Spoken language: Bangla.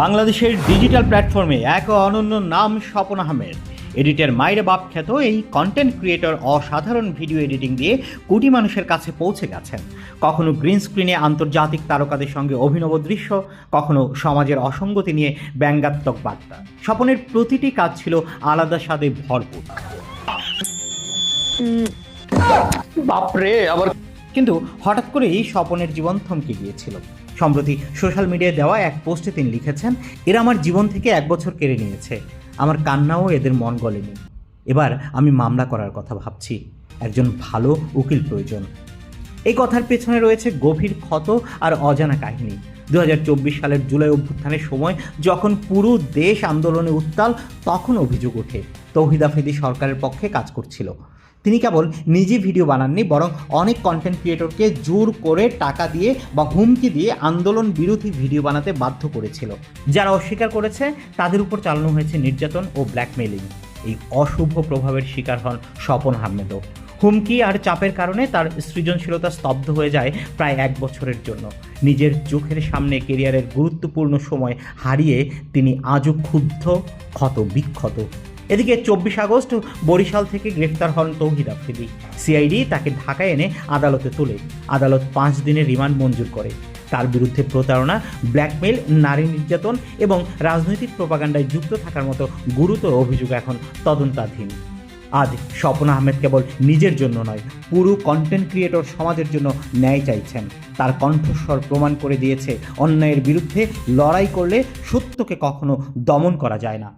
বাংলাদেশের ডিজিটাল প্ল্যাটফর্মে এক অনন্য নাম স্বপন আহমেদ। এডিটর মায়ের বাপ খ্যাত এই কন্টেন্ট ক্রিয়েটর অসাধারণ ভিডিও এডিটিং দিয়ে কোটি মানুষের কাছে পৌঁছে গেছেন। কখনো গ্রিন স্ক্রিনে আন্তর্জাতিক তারকাদের সঙ্গে অভিনব দৃশ্য, কখনো সমাজের অসঙ্গতি নিয়ে ব্যঙ্গাত্মক বার্তা। স্বপনের প্রতিটি কাজ ছিল আলাদা স্বাদে ভরপুর। বাপরে, আবার কিন্তু হঠাৎ করেই স্বপনের জীবন থমকে গিয়েছিল। সম্প্রতি সোশ্যাল মিডিয়ায় দেওয়া এক পোস্টে তিনি লিখেছেন, এরা আমার জীবন থেকে এক বছর কেড়ে নিয়েছে। আমার কান্নাও এদের মন গলেনি। এবার আমি মামলা করার কথা ভাবছি। একজন ভালো উকিল প্রয়োজন। এই কথার পেছনে রয়েছে গভীর ক্ষত আর অজানা কাহিনী। দু হাজার চব্বিশ সালের জুলাই অভ্যুত্থানের সময় যখন পুরো দেশ আন্দোলনে উত্তাল, তখন অভিযোগ ওঠে, তৌহিদ আফ্রিদি সরকারের পক্ষে কাজ করছিল। তিনি কেবল নিজে ভিডিও বানাননি, বরং অনেক কন্টেন্ট ক্রিয়েটরকে জোর করে টাকা দিয়ে বা হুমকি দিয়ে আন্দোলন বিরোধী ভিডিও বানাতে বাধ্য করেছিল। যারা অস্বীকার করেছে, তাদের উপর চালানো হয়েছে নির্যাতন ও ব্ল্যাকমেইলিং এই অশুভ প্রভাবের শিকার হন স্বপন আহমেদও হুমকি আর চাপের কারণে তার সৃজনশীলতা স্তব্ধ হয়ে যায় প্রায় এক বছরের জন্য। নিজের চোখের সামনে কেরিয়ারের গুরুত্বপূর্ণ সময় হারিয়ে তিনি আজও ক্ষুব্ধ ক্ষত বিক্ষত এদিকে চব্বিশ আগস্ট বরিশাল থেকে গ্রেফতার হন তৌহিদ আফ্রিদি। সিআইডি তাকে ঢাকায় এনে আদালতে তোলে। আদালত পাঁচ দিনের রিমান্ড মঞ্জুর করে। তার বিরুদ্ধে প্রতারণা, ব্ল্যাকমেইল, নারী নির্যাতন এবং রাজনৈতিক প্রপাগান্ডায় যুক্ত থাকার মতো গুরুতর অভিযোগ এখন তদন্তাধীন। আজ স্বপন আহমেদ কেবল নিজের জন্য নয়, পুরো কন্টেন্ট ক্রিয়েটর সমাজের জন্য ন্যায় চাইছেন। তার কণ্ঠস্বর প্রমাণ করে দিয়েছে, অন্যায়ের বিরুদ্ধে লড়াই করলে সত্যকে কখনো দমন করা যায় না।